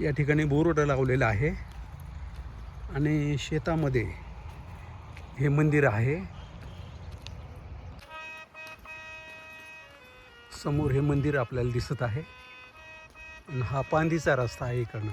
या ठिकाणी बोर्ड लावलेला आहे. आणि शेतामध्ये हे मंदिर आहे. समोर हे मंदिर आपल्याला दिसत आहे. आणि हा पांदीचा रस्ता आहे इकडनं.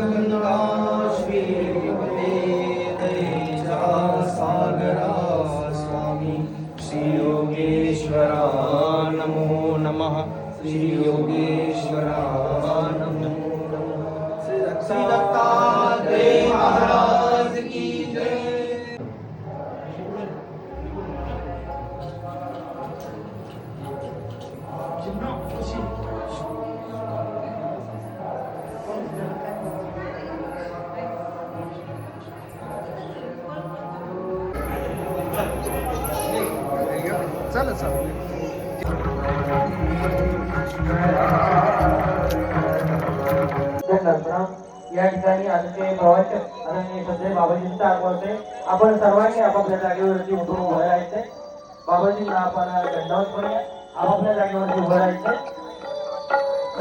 नित्यं वायु सर्वत्र भूमः स्वामी श्रीयोगेश्वरा नमो नमः श्रीयोगेश्वरा नमो या ठिकाणी आजचे प्रवचक आणि सध्या बाबाजींचा आगमन आपण सर्वांनी आपापल्या जागेवरती उठून उभं राहायचंय बाबाजींना आपण दंडवत करूया आपापल्या जागेवरती उभं राहायचंय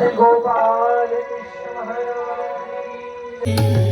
गोपाल कृष्ण महाराज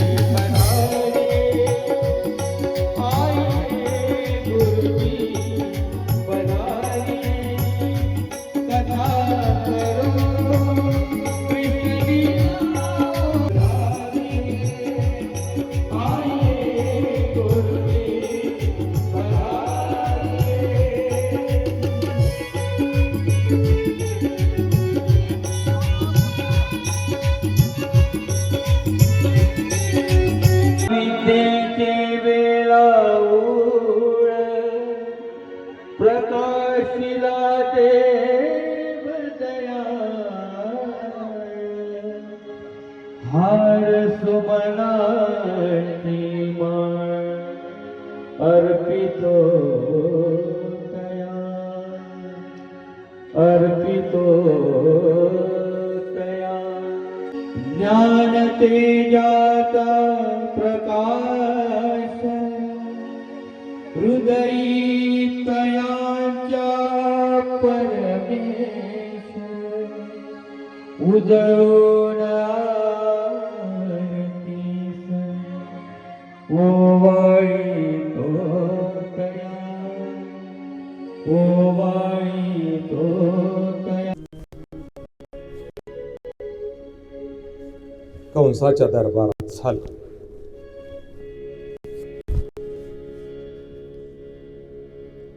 હાર સુમણાની માણ અર્પિતો કયા અર્પિતો કયા જ્ઞાન તેજાતા પ્રકાશ હૃદય તયા પરમેશ ઉદયો कंसाच्या दरबारात झालं.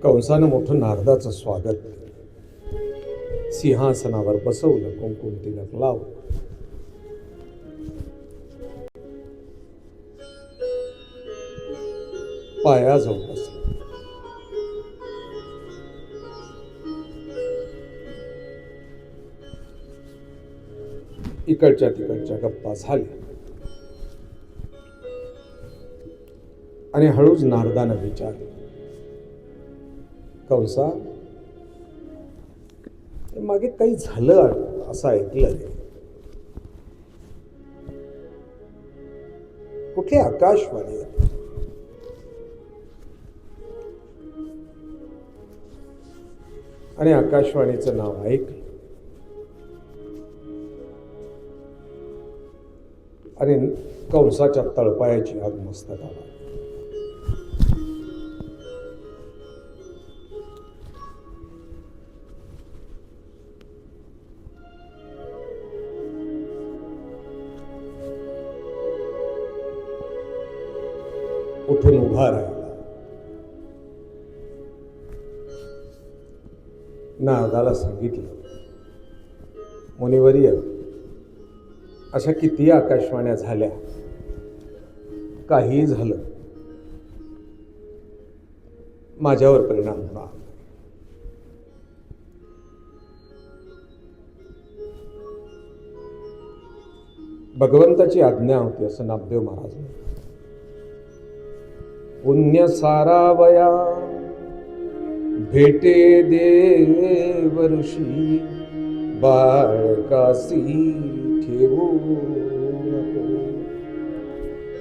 कंसानं मोठं नारदाचं स्वागत सिंहासनावर बसवलं कुंकुम तिलक लावलं पाया जाऊन इकडच्या तिकडच्या गप्पा झाल्या. आणि हळूच नारदानं विचार कंसा मागे काही झालं असं ऐकलं कुठे आकाशवाणी आणि आकाशवाणीचं नाव ऐकलं. आणि कंसाच्या तळपायाची आग मस्तकाला उठून उभा राहिला. नागाला सांगितलं मुनिवर्य अशा किती आकाशवाण्या झाल्या? काही झालं. माझ्यावर परिणाम होणार. भगवंताची आज्ञा होती असं नामदेव महाराज पुण्य सारावया भेटे देव ऋषी बाळकासी. ठेवू नको.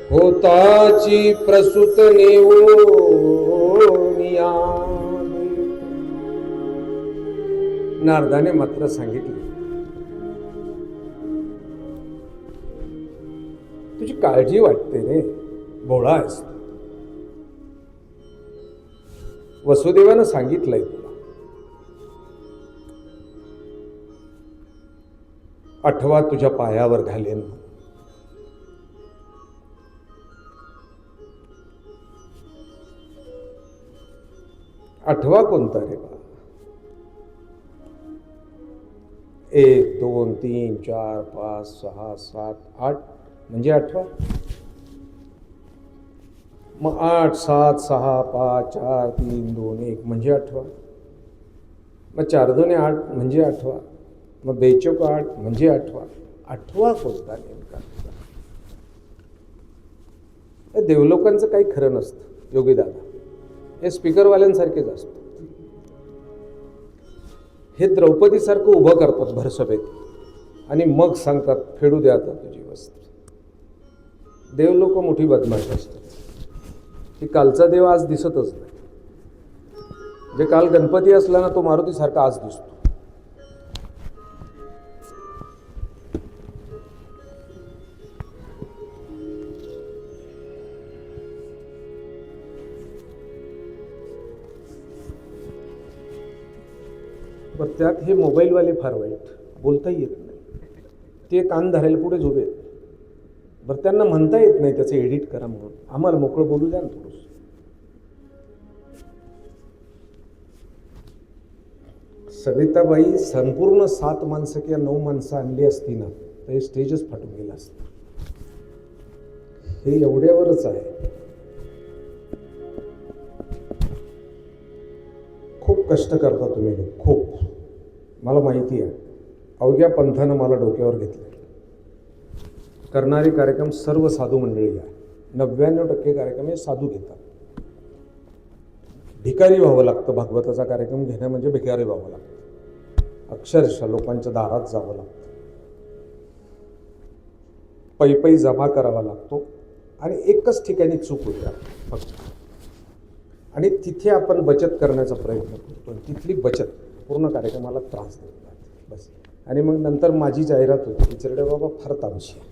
होताची प्रसूत नेवोनिया नारदाने मात्र सांगितले. तुझी काळजी वाटते रे भोळा आहेस वसुदेवानं सांगितलंय. आठवा तुझ्या पायावर घालेन. आठवा कोणता रे बा? एक दोन तीन चार पाच सहा सात आठ. म्हणजे आठवा? मग आठ सात सहा पाच चार तीन दोन एक. म्हणजे आठवा? मग चार दोन आठ म्हणजे आठवा. मग बेचोक आठ म्हणजे आठवा. आठवा कोणता नेमका? हे देवलोकांचं काही खरं नसतं. योगीदादा हे स्पीकरवाल्यांसारखेच असतं. हे द्रौपदीसारखं उभं करतात भरसभेत आणि मग सांगतात फेडू द्या आता तुझी वस्त्र देव लोक मोठी बदमाश असतात. की कालचा देव आज दिसतच नाही. जे काल गणपती असला ना तो मारुतीसारखा आज दिसतो. बरं त्यात हे मोबाईलवाले फार वाईट. बोलताही येत नाही. ते कान धरायला पुढे आहेत बरं त्यांना म्हणता येत नाही त्याचं एडिट करा म्हणून. आम्हाला मोकळं बोलू द्या ना थोडंसं. सविताबाई संपूर्ण सात माणसं किंवा नऊ माणसं आणली असती ना तर हे स्टेजच फाटून गेलं असतं. हे एवढ्यावरच आहे. खूप कष्ट करता तुम्ही खूप. मला माहिती आहे. अवघ्या पंथानं मला डोक्यावर घेतलं करणारे कार्यक्रम सर्व साधू मंडळी आहे. नव्याण्णव टक्के कार्यक्रम हे साधू घेतात. भिकारी व्हावं लागतं. भागवताचा कार्यक्रम घेणं म्हणजे भिकारी व्हावं लागतं. अक्षरशः लोकांच्या दारात जावं लागतं. पै पै जमा करावा लागतो आणि एकच ठिकाणी चूक होत्या फक्त. आणि तिथे आपण बचत करण्याचा प्रयत्न करतो. तिथली बचत. पूर्ण कार्यक्रमाला त्रास देत बस. आणि मग नंतर माझी जाहिरात होती. विचारडे बाबा फार तामशी आहे.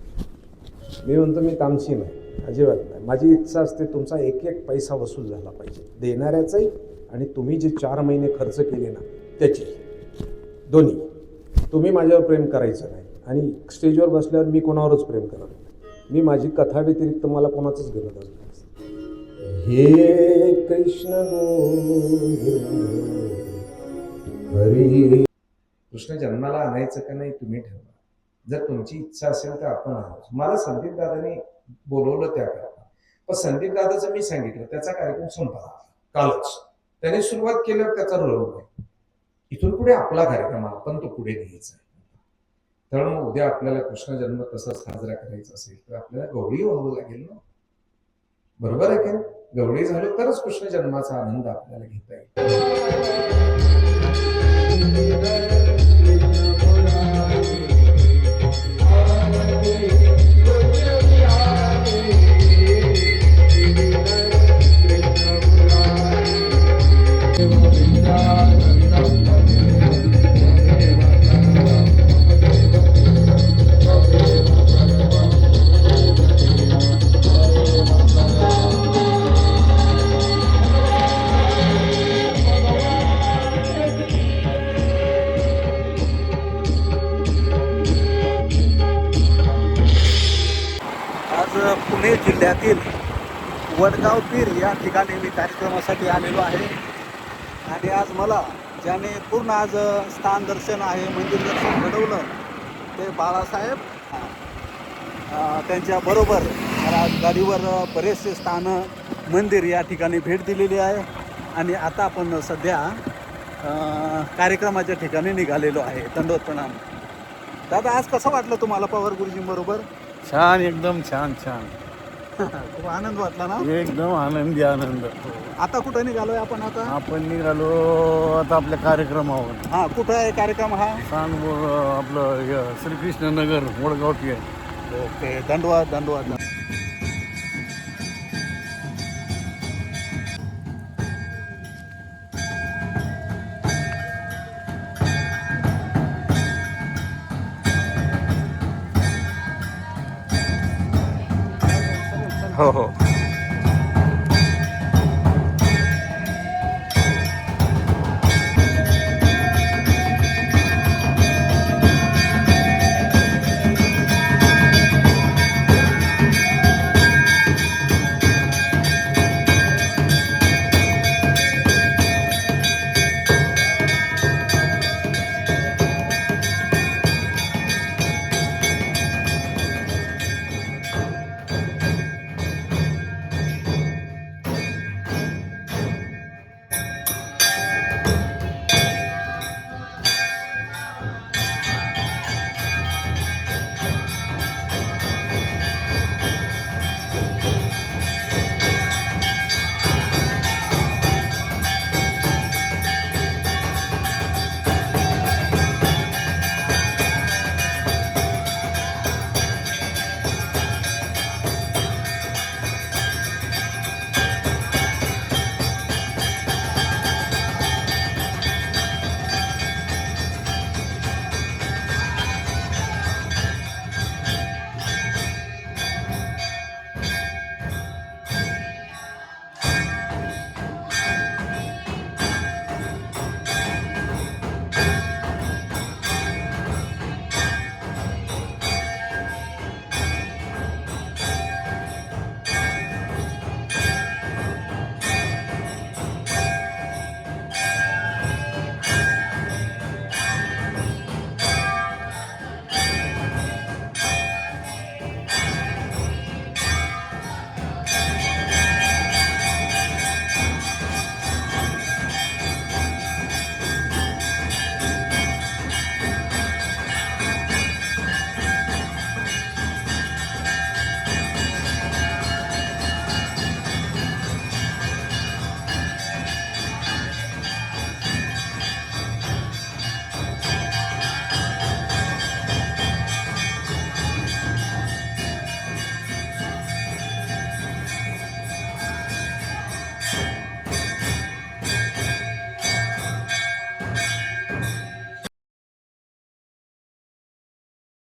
मी म्हणतो मी तामशी नाही. अजिबात नाही. माझी इच्छा असते तुमचा एक एक पैसा वसूल झाला पाहिजे. देणाऱ्याचाही आणि तुम्ही जे चार महिने खर्च केले ना त्याची दोन्ही. तुम्ही माझ्यावर प्रेम करायचं नाही. आणि स्टेजवर बसल्यावर मी कोणावरच प्रेम करत नाही. मी माझी कथा व्यतिरिक्त मला कोणाचंच गरज नाही. हे कृष्ण हो, हरी कृष्ण जन्माला आणायचं का नाही तुम्ही ठरवा. जर तुमची इच्छा असेल तर आपण आहोत. मला संदीप दादाने बोलवलं त्याकरता पण संदीप दादाचं मी सांगितलं त्याचा कार्यक्रम संपला. कालच. त्याने सुरुवात केल्यावर त्याचा रोल आहे इथून पुढे आपला कार्यक्रम आपण तो पुढे न्यायचा आहे. तर मग उद्या आपल्याला कृष्ण जन्म तसा साजरा करायचा असेल तर आपल्याला गवळी व्हावं लागेल ना? बरोबर आहे का गवळी झालो तरच कृष्ण जन्माचा आनंद आपल्याला घेता येईल. Happy birthday. पुणे जिल्ह्यातील वडगाव पीर या ठिकाणी मी कार्यक्रमासाठी आलेलो आहे. आणि आज मला ज्याने पूर्ण आज स्थान दर्शन आहे मंदिर दर्शन घडवलं ते बाळासाहेब अ, त्यांच्याबरोबर मला गाडीवर बरेचसे स्थानं मंदिर या ठिकाणी भेट दिलेली आहे. आणि आता आपण सध्या कार्यक्रमाच्या ठिकाणी निघालेलो आहे. दंडोत प्रणाम दादा आज कसं वाटलं तुम्हाला पवार गुरुजींबरोबर? छान एकदम छान छान. खूप आनंद वाटला ना? एकदम आनंदी आनंद. आता कुठं निघालोय आपण आता? आपण निघालो आता आपल्या कार्यक्रमावर. हा कुठं आहे कार्यक्रम हा? सांगोर आपलं हे श्रीकृष्ण नगर आहे ओके दंडवाद दंडवाद हो हो